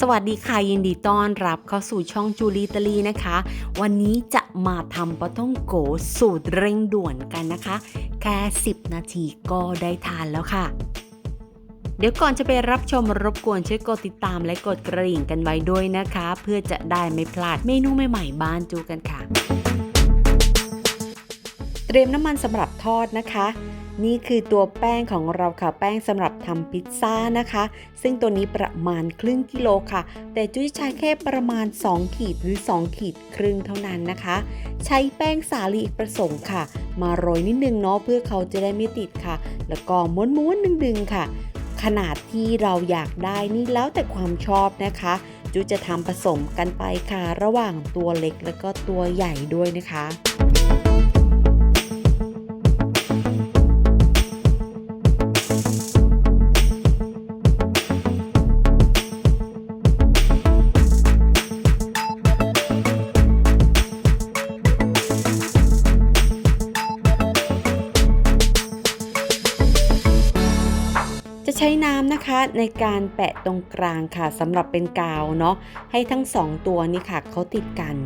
สวัสดีค่ะยินดีต้อนรับเข้าสู่ช่องจูลีตาลีนะคะ วันนี้จะมาทำปลาท่องโกสูตรเร่งด่วนกันนะคะ แค่ 10 นาทีก็ได้ทานแล้วค่ะ เดี๋ยวก่อนจะไปรับชมรบกวนช่วยกดติดตามและกดกระดิ่งกันไว้ด้วยนะคะ เพื่อจะได้ไม่พลาดเมนูใหม่ๆบ้านจูกันค่ะ เตรียมน้ำมันสำหรับทอดนะคะ นี่คือตัวแป้งของเราค่ะแป้งสำหรับทำพิซซ่านะคะ ซึ่งตัวนี้ประมาณครึ่งกิโลค่ะ แต่จุ้ยใช้แค่ประมาณ 2 ขีดหรือ 2 ขีดครึ่งเท่านั้นนะคะ ใช้แป้งสาลีอีกประสงค์ค่ะ มาโรยนิดนึงเนาะเพื่อเขาจะได้ไม่ติดค่ะ แล้วก็ม้วนๆดึงๆค่ะ ขนาดที่เราอยากได้นี่แล้วแต่ความชอบนะคะจุ้ยจะทำผสมกันไปค่ะ ระหว่างตัวเล็กแล้วก็ตัวใหญ่ด้วยนะคะ ใช้น้ำนะคะในการแปะตรงกลางค่ะสำหรับเป็นกาวเนาะให้ทั้งสองตัวนี่ค่ะเขาติดกัน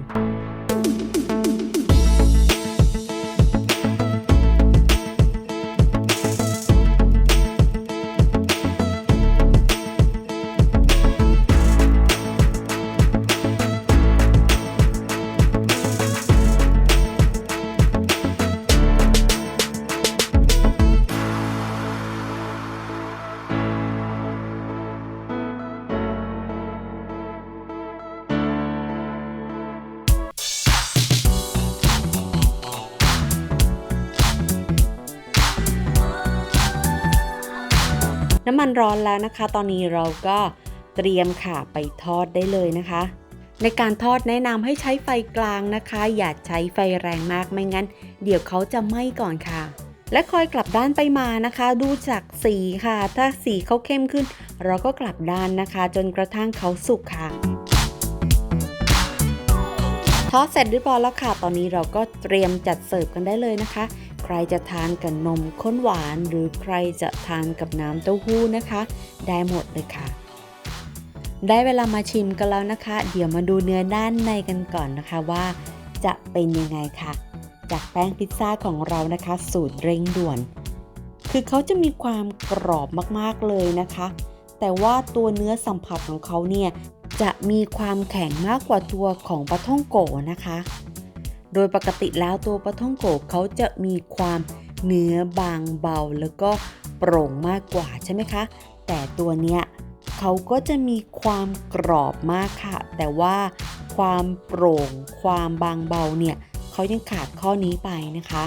น้ำมันร้อนแล้วนะคะ ตอนนี้เราก็เตรียมค่ะไปทอดได้เลยนะคะ ในการทอดแนะนำให้ใช้ไฟกลางนะคะ อย่าใช้ไฟแรงมากไม่งั้น เดี๋ยวเขาจะไหม้ก่อนค่ะ และคอยกลับด้านไปมานะคะ ดูจากสีค่ะ ถ้าสีเขาเข้มขึ้น เราก็กลับด้านนะคะ จนกระทั่งเขาสุกค่ะ ทอดเสร็จเรียบร้อยแล้วค่ะ ตอนนี้เราก็เตรียมจัดเสิร์ฟกันได้เลยนะคะ ใครจะทานกับนมข้นหวาน หรือใครจะทานกับน้ำเต้าหู้นะคะ ได้หมดเลยค่ะ ได้เวลามาชิมกันแล้วนะคะ เดี๋ยวมาดูเนื้อด้านในกันก่อนนะคะว่า จะเป็นยังไงค่ะ จากแป้งพิซซ่าของเรานะคะ สูตรเร่งด่วน คือเขาจะมีความกรอบมากๆเลยนะคะ แต่ว่าตัวเนื้อสัมผัสของเขาเนี่ย จะมีความแข็งมากกว่าตัวของปลาท่องโกนะคะ โดยปกติแล้วตัวปลาท่องโกเขาจะมีความเนื้อบางเบาแล้วก็โปร่งมากกว่าใช่ไหมคะ แต่ตัวเนี้ยเขาก็จะมีความกรอบมากค่ะ แต่ว่าความโปร่ง ความบางเบาเนี่ยเขายังขาดข้อนี้ไปนะคะ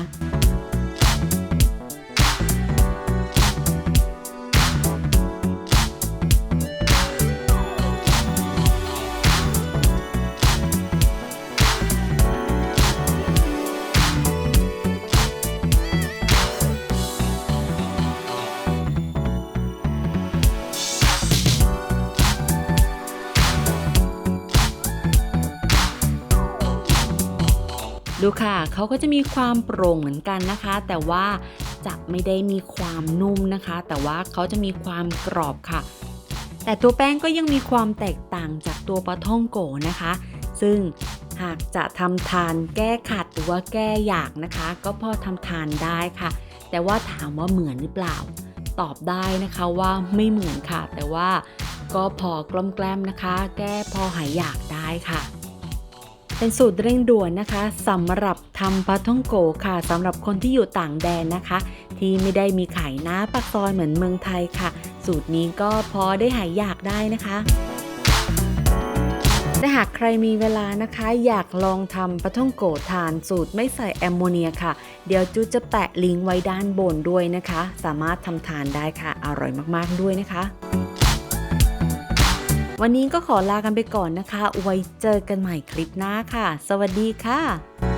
ดูค่ะเขาก็จะมีความโปร่งเหมือนกันนะคะ แต่ว่าจะไม่ได้มีความนุ่มนะคะ แต่ว่าเขาจะมีความกรอบค่ะ แต่ตัวแป้งก็ยังมีความแตกต่างจากตัวปลาท่องโกนะคะ ซึ่งหากจะทำทานแก้ขัดหรือว่าแก้อยากนะคะ ก็พอทำทานได้ค่ะ แต่ว่าถามว่าเหมือนหรือเปล่า ตอบได้นะคะว่าไม่เหมือนค่ะ แต่ว่าก็พอกล้มแกล้มนะคะ แก้พอหายอยากได้ค่ะ เป็นสูตรเร่งด่วนนะคะสำหรับทำปลาท่องโกค่ะสำหรับคนที่อยู่ต่างแดนนะคะ ที่ไม่ได้มีขายน้าปากซอยเหมือนเมืองไทยค่ะ สูตรนี้ก็พอได้หายอยากได้นะคะแต่หากใครมีเวลานะคะ อยากลองทำปลาท่องโกทานสูตรไม่ใส่แอมโมเนียค่ะ เดี๋ยวจูจะแปะลิงก์ไว้ด้านบนด้วยนะคะ สามารถทำทานได้ค่ะ อร่อยมากๆด้วยนะคะ วันนี้ก็ขอลากันไปก่อนนะคะ ไว้เจอกันใหม่คลิปหน้าค่ะ สวัสดีค่ะ